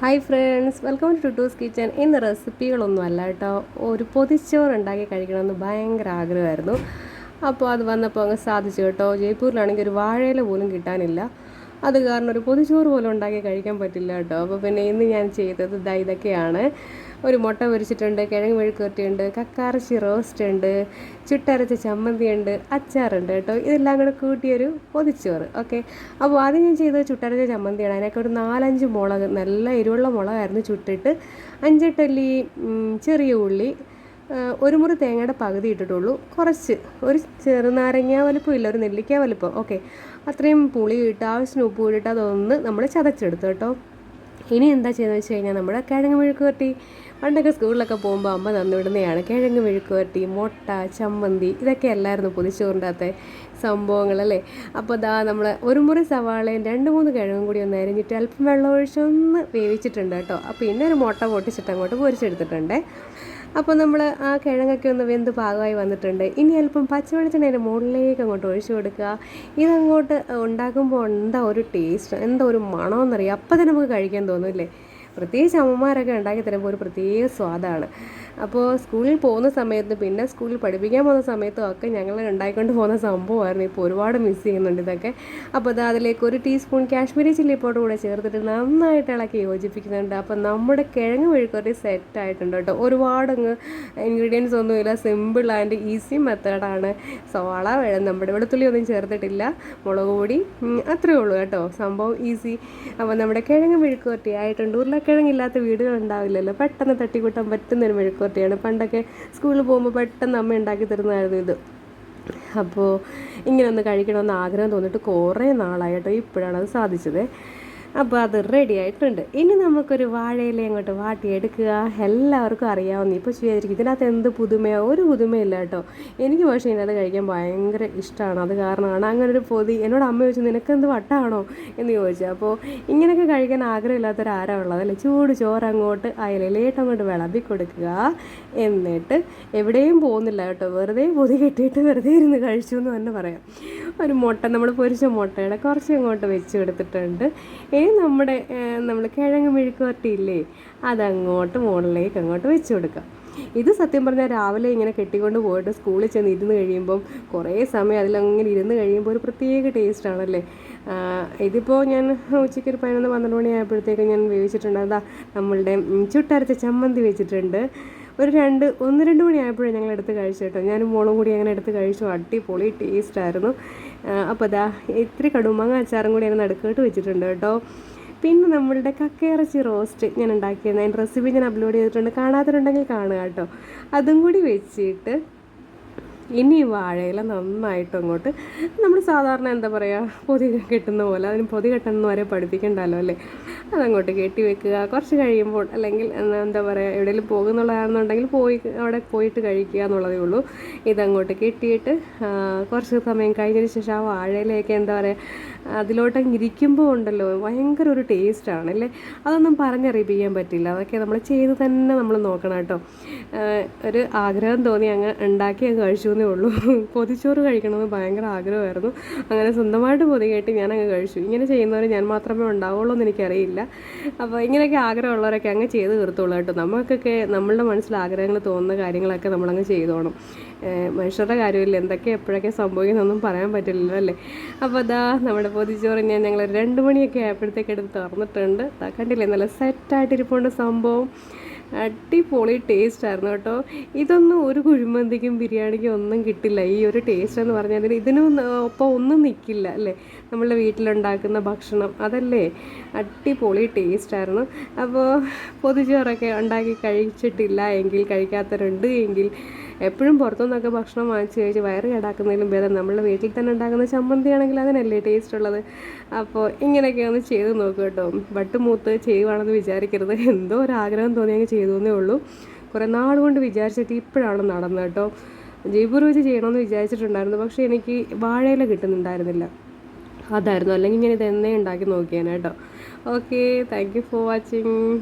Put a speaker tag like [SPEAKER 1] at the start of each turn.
[SPEAKER 1] Hi friends welcome to two's kitchen ഇന്ന് റെസിപ്പികളൊന്നും അല്ല കേട്ടോ. ഒരു പൊതിച്ചോറ് ഉണ്ടാക്കി കഴിക്കണമെന്ന് ഭയങ്കര ആഗ്രഹമായിരുന്നു. അപ്പോൾ അത് വന്നപ്പോൾ അങ്ങ് സാധിച്ചു കേട്ടോ. ജയ്പൂരിലാണെങ്കിൽ ഒരു വാഴയില പോലും കിട്ടാനില്ല. അത് കാരണം ഒരു പൊതിച്ചോറ് പോലും ഉണ്ടാക്കി കഴിക്കാൻ പറ്റില്ല കേട്ടോ. അപ്പോൾ പിന്നെ ഇന്ന് ഞാൻ ചെയ്തത് ഇതൊക്കെയാണ്. ഒരു മുട്ട പൊരിച്ചിട്ടുണ്ട് കിഴങ്ങ് മെഴുക്കുവരട്ടിയുണ്ട് കക്കാറച്ചി റോസ്റ്റ് ഉണ്ട് ചുട്ടരച്ച ചമ്മന്തി ഉണ്ട് അച്ചാറുണ്ട് കേട്ടോ. ഇതെല്ലാം കൂടെ കൂട്ടിയൊരു പൊതിച്ചോറ് ഓക്കെ അപ്പോൾ ആദ്യം ഞാൻ ചെയ്തത് ചുട്ടരച്ച ചമ്മന്തിയാണ്. അതിനൊക്കെ ഒരു നാലഞ്ച് മുളക് നല്ല എരിവുള്ള മുളകായിരുന്നു ചുട്ടിട്ട്. അഞ്ചെട്ടല്ലി ചെറിയ ഉള്ളി ഒരു മുറി തേങ്ങയുടെ പകുതി ഇട്ടിട്ടുള്ളൂ. കുറച്ച് ഒരു ചെറുനാരങ്ങ വലിപ്പം ഇല്ല ഒരു നെല്ലിക്ക വലിപ്പം ഓക്കെ അത്രയും പുളി ഇട്ട് ആവശ്യത്തിന് ഉപ്പ് ഇട്ടിട്ട് അതൊന്ന് നമ്മൾ ചതച്ചെടുത്തു കേട്ടോ. ഇനി എന്താ ചെയ്യുന്നത് വെച്ച് കഴിഞ്ഞാൽ നമ്മുടെ കിഴങ്ങ് മെഴുക്ക് വരട്ടി പണ്ടൊക്കെ സ്കൂളിലൊക്കെ പോകുമ്പോൾ അമ്മ തന്നുവിടുന്നതാണ് കിഴങ്ങ് മെഴുക്ക് വരട്ടി മുട്ട ചമ്മന്തി ഇതൊക്കെ അല്ലായിരുന്നു പൊതിച്ചോറിന്റെ സംഭവങ്ങളല്ലേ അപ്പോൾ ദാ നമ്മൾ ഒരു മുറി സവാളയും രണ്ട് മൂന്ന് കിഴങ്ങും കൂടി ഒന്ന് അരിഞ്ഞിട്ട് അല്പം വെള്ളം ഒഴിച്ചൊന്ന് വേവിച്ചിട്ടുണ്ട് കേട്ടോ. അപ്പോൾ പിന്നെ ഒരു മുട്ട പൊട്ടിച്ചിട്ട് അങ്ങോട്ട് പൊരിച്ചെടുത്തിട്ടുണ്ട്. അപ്പോൾ നമ്മൾ ആ കിഴങ്ങൊക്കെ ഒന്ന് വെന്ത് പാകമായി വന്നിട്ടുണ്ട്. ഇനി അല്പം പച്ചവെളിച്ചെണ്ണ അതിന്റെ മുകളിലേക്ക് അങ്ങോട്ട് ഒഴിച്ചു കൊടുക്കുക. ഇതങ്ങോട്ട് ഉണ്ടാക്കുമ്പോൾ എന്താ ഒരു ടേസ്റ്റ് എന്താ ഒരു മണമെന്നറിയാം അപ്പം തന്നെ നമുക്ക് കഴിക്കാൻ തോന്നുമില്ലേ പ്രത്യേകിച്ച് അമ്മമാരൊക്കെ ഉണ്ടാക്കി തരുമ്പോൾ ഒരു പ്രത്യേക സ്വാദാണ്. അപ്പോൾ സ്കൂളിൽ പോകുന്ന സമയത്ത് പിന്നെ സ്കൂളിൽ പഠിപ്പിക്കാൻ പോകുന്ന സമയത്തും ഒക്കെ ഞങ്ങൾ ഉണ്ടാക്കിക്കൊണ്ട് പോകുന്ന സംഭവമായിരുന്നു. ഇപ്പോൾ ഒരുപാട് മിസ് ചെയ്യുന്നുണ്ട് ഇതൊക്കെ. അപ്പോൾ അത് അതിലേക്ക് ഒരു ടീസ്പൂൺ കാശ്മീരി ചില്ലി പൗഡർ കൂടെ ചേർത്തിട്ട് നന്നായിട്ട് ഇളക്കി യോജിപ്പിക്കുന്നുണ്ട്. അപ്പോൾ നമ്മുടെ കിഴങ്ങ് മെഴുക്കുവരട്ടി സെറ്റ് ആയിട്ടുണ്ട് കേട്ടോ. ഒരുപാട് അങ്ങ് ഇൻഗ്രീഡിയൻസ് ഒന്നുമില്ല. സിമ്പിൾ ആൻഡ് ഈസി മെത്തേഡാണ് സവാള നമ്മുടെ വെളുത്തുള്ളി ഒന്നും ചേർത്തിട്ടില്ല. മുളക് പൊടി അത്രയേ ഉള്ളൂ കേട്ടോ. സംഭവം ഈസി അപ്പോൾ നമ്മുടെ കിഴങ്ങ് മെഴുക്കുവരട്ടി ആയിട്ടുണ്ട്. ഉരുളക്കിഴങ്ങില്ലാത്ത വീടുകൾ ഉണ്ടാവില്ലല്ലോ. പെട്ടെന്ന് തട്ടിക്കൂട്ടാൻ പറ്റുന്ന ഒരു മെഴുക്കുവരട്ടിയാണ് പണ്ടൊക്കെ സ്കൂളിൽ പോകുമ്പോൾ പെട്ടെന്ന് അമ്മ ഉണ്ടാക്കി തരുന്നതായിരുന്നു ഇത്. അപ്പോൾ ഇങ്ങനെ ഒന്ന് കഴിക്കണമെന്ന് ആഗ്രഹം തോന്നിയിട്ട് കുറേ നാളായിട്ടോ ഇപ്പോഴാണ് അത് സാധിച്ചത്. അപ്പോൾ അത് റെഡി ആയിട്ടുണ്ട്. ഇനി നമുക്കൊരു വാഴയില അങ്ങോട്ട് വാട്ടിയെടുക്കുക. എല്ലാവർക്കും അറിയാവുന്ന ഇപ്പോൾ വിചാരിക്കും ഇതിനകത്ത് എന്ത് പുതുമയോ? ഒരു പുതുമയില്ല കേട്ടോ. എനിക്ക് പക്ഷേ ഇതിനകത്ത് കഴിക്കാൻ ഭയങ്കര ഇഷ്ടമാണ്. അത് കാരണമാണ്. അങ്ങനെ ഒരു പൊതി എന്നോട് അമ്മ ചോദിച്ചു നിനക്ക് എന്ത് വട്ടാണോ? എന്ന് ചോദിച്ചു. അപ്പോൾ ഇങ്ങനെയൊക്കെ കഴിക്കാൻ ആഗ്രഹമില്ലാത്തൊരു ആരാ ഉള്ളത് ചൂട് ചോറ് അങ്ങോട്ട് അയലയിലേട്ട് അങ്ങോട്ട് വിളമ്പി കൊടുക്കുക എന്നിട്ട് എവിടെയും പോകുന്നില്ല കേട്ടോ. വെറുതെ പൊതി കെട്ടിയിട്ട് വെറുതെ ഇരുന്ന് കഴിച്ചു എന്ന് തന്നെ പറയാം. ഒരു മുട്ട നമ്മൾ പൊരിച്ച മുട്ടയുടെ കുറച്ച് അങ്ങോട്ട് വെച്ച് കൊടുത്തിട്ടുണ്ട് ഇനി നമ്മുടെ നമ്മൾ കിഴങ്ങ് മെഴുക്ക് വരട്ടിയില്ലേ അതങ്ങോട്ട് മുകളിലേക്ക് അങ്ങോട്ട് വെച്ച് കൊടുക്കാം. ഇത് സത്യം പറഞ്ഞാൽ രാവിലെ ഇങ്ങനെ കെട്ടിക്കൊണ്ട് പോയിട്ട് സ്കൂളിൽ ചെന്ന് ഇരുന്ന് കഴിയുമ്പം കുറേ സമയം അതിലങ്ങനെ ഇരുന്ന് കഴിയുമ്പോൾ ഒരു പ്രത്യേക ടേസ്റ്റ് ആണല്ലേ? ഇതിപ്പോൾ ഞാൻ ഉച്ചയ്ക്ക് ഒരു പതിനൊന്ന് പന്ത്രണ്ട് മണി ആയപ്പോഴത്തേക്ക് ഞാൻ വേവിച്ചിട്ടുണ്ട് അതാ നമ്മളുടെ ചുട്ടരച്ച ചമ്മന്തി വെച്ചിട്ടുണ്ട്. ഒരു രണ്ട് ഒന്ന് രണ്ട് മണി ആയപ്പോഴേ ഞങ്ങൾ എടുത്ത് കഴിച്ചു കേട്ടോ. ഞാനും മോളും കൂടി അങ്ങനെ എടുത്ത് കഴിച്ചു. അടിപൊളി ടേസ്റ്റ് ആയിരുന്നു. അപ്പോൾ അതാ ഇത്തിരി കടുമാങ്ങ അച്ചാറും കൂടി അങ്ങനെ നടുക്കേട്ട് വെച്ചിട്ടുണ്ട് കേട്ടോ. പിന്നെ നമ്മളുടെ കക്കയിറച്ചി റോസ്റ്റ് ഞാൻ ഉണ്ടാക്കിയത് അതിന്റെ റെസിപ്പി ഞാൻ അപ്ലോഡ് ചെയ്തിട്ടുണ്ട്. കാണാത്തവരുണ്ടെങ്കിൽ കാണുക കേട്ടോ. അതും കൂടി വെച്ചിട്ട് ഇനി വാഴയില നന്നായിട്ട് അങ്ങോട്ട് നമ്മൾ സാധാരണ എന്താ പറയുക പൊതി കെട്ടുന്ന പോലെ അതിന് പൊതി കെട്ടുന്ന വരെ പഠിപ്പിക്കണ്ടല്ലോ അല്ലേ? അതങ്ങോട്ട് കെട്ടി വെക്കുക. കുറച്ച് കഴിയുമ്പോൾ അല്ലെങ്കിൽ എന്താ പറയുക എവിടെയെങ്കിലും പോകുന്നുള്ളതാണെന്നുണ്ടെങ്കിൽ പോയി അവിടെ പോയിട്ട് കഴിക്കുക എന്നുള്ളതേ ഉള്ളൂ. ഇതങ്ങോട്ട് കെട്ടിയിട്ട് കുറച്ച് സമയം കഴിഞ്ഞതിന് ശേഷം ആ വാഴയിലയൊക്കെ എന്താ പറയുക അതിലോട്ട് ഇരിക്കുമ്പോൾ ഉണ്ടല്ലോ ഭയങ്കര ഒരു ടേസ്റ്റാണ് അല്ലേ? അതൊന്നും പറഞ്ഞറിയിപ്പിക്കാൻ പറ്റില്ല. അതൊക്കെ നമ്മൾ ചെയ്ത് തന്നെ നമ്മൾ നോക്കണം കേട്ടോ. ഒരു ആഗ്രഹം തോന്നി അങ്ങ് ഉണ്ടാക്കി അങ്ങ് കഴിച്ചു എന്നേ ഉള്ളൂ. പൊതിച്ചോറ് കഴിക്കണമെന്ന് ഭയങ്കര ആഗ്രഹമായിരുന്നു. അങ്ങനെ സ്വന്തമായിട്ട് ഞാൻ അങ്ങ് കഴിച്ചു. ഇങ്ങനെ ചെയ്യുന്നവർ ഞാൻ മാത്രമേ ഉണ്ടാവുള്ളൂ എന്ന് എനിക്കറിയില്ല. അപ്പോൾ ഇങ്ങനെയൊക്കെ ആഗ്രഹമുള്ളവരൊക്കെ അങ്ങ് ചെയ്ത് തീർത്തോളൂ കേട്ടോ. നമുക്കൊക്കെ നമ്മളുടെ മനസ്സിൽ ആഗ്രഹങ്ങൾ തോന്നുന്ന കാര്യങ്ങളൊക്കെ നമ്മളങ്ങ് ചെയ്തോണം. മനുഷ്യരുടെ കാര്യമില്ല എന്തൊക്കെ എപ്പോഴൊക്കെ സംഭവിക്കുന്നൊന്നും പറയാൻ പറ്റില്ലല്ലോ അല്ലേ? അപ്പോൾ അതാ നമ്മുടെ പൊതിച്ചോറ് ഞാൻ ഞങ്ങൾ രണ്ട് മണിയൊക്കെ ആയപ്പോഴത്തേക്ക് എടുത്ത് തുറന്നിട്ടുണ്ട്. കണ്ടില്ലേ നല്ല സെറ്റായിട്ടിരിപ്പുണ്ട് സംഭവം. അടിപൊളി ടേസ്റ്റ് ആയിരുന്നു കേട്ടോ. ഇതൊന്നും ഒരു കുഴിമന്തിക്കും ബിരിയാണിക്കും ഒന്നും കിട്ടില്ല. ഈ ഒരു ടേസ്റ്റ് എന്ന് പറഞ്ഞാൽ ഇതിനും ഒപ്പം ഒന്നും നിൽക്കില്ല അല്ലേ? നമ്മളുടെ വീട്ടിലുണ്ടാക്കുന്ന ഭക്ഷണം അതല്ലേ? അടിപൊളി ടേസ്റ്റ് ആയിരുന്നു. അപ്പോൾ പൊതിച്ചോറൊക്കെ ഉണ്ടാക്കി കഴിച്ചിട്ടില്ല എങ്കിൽ കഴിക്കാത്തവരുണ്ട് എങ്കിൽ എപ്പോഴും പുറത്തുനിന്നൊക്കെ ഭക്ഷണം വാങ്ങിച്ച് കഴിച്ച് വയറ് കേടാക്കുന്നതിലും ഭേദം നമ്മളുടെ വീട്ടിൽ തന്നെ ഉണ്ടാക്കുന്ന ചമ്മന്തി ആണെങ്കിൽ അതിനല്ലേ ടേസ്റ്റ് ഉള്ളത്. അപ്പോൾ ഇങ്ങനെയൊക്കെ ഒന്ന് ചെയ്ത് നോക്കുക കേട്ടോ. വട്ടുമൂത്ത് ചെയ്യുവാണെന്ന് വിചാരിക്കരുത്. എന്തോ ഒരു ആഗ്രഹം തോന്നി അങ്ങ് ചെയ്തു ഉള്ളൂ. കുറേ നാൾ കൊണ്ട് വിചാരിച്ചിട്ട് ഇപ്പോഴാണ് നടന്നത് കേട്ടോ. ജയ്പൂർ വെച്ച് ചെയ്യണമെന്ന് വിചാരിച്ചിട്ടുണ്ടായിരുന്നു. പക്ഷേ എനിക്ക് വാഴയില കിട്ടുന്നുണ്ടായിരുന്നില്ല. അതായിരുന്നു. അല്ലെങ്കിൽ ഞാൻ ഇത് എന്നേ ഉണ്ടാക്കി നോക്കിയാണ് കേട്ടോ. Okay thank you for watching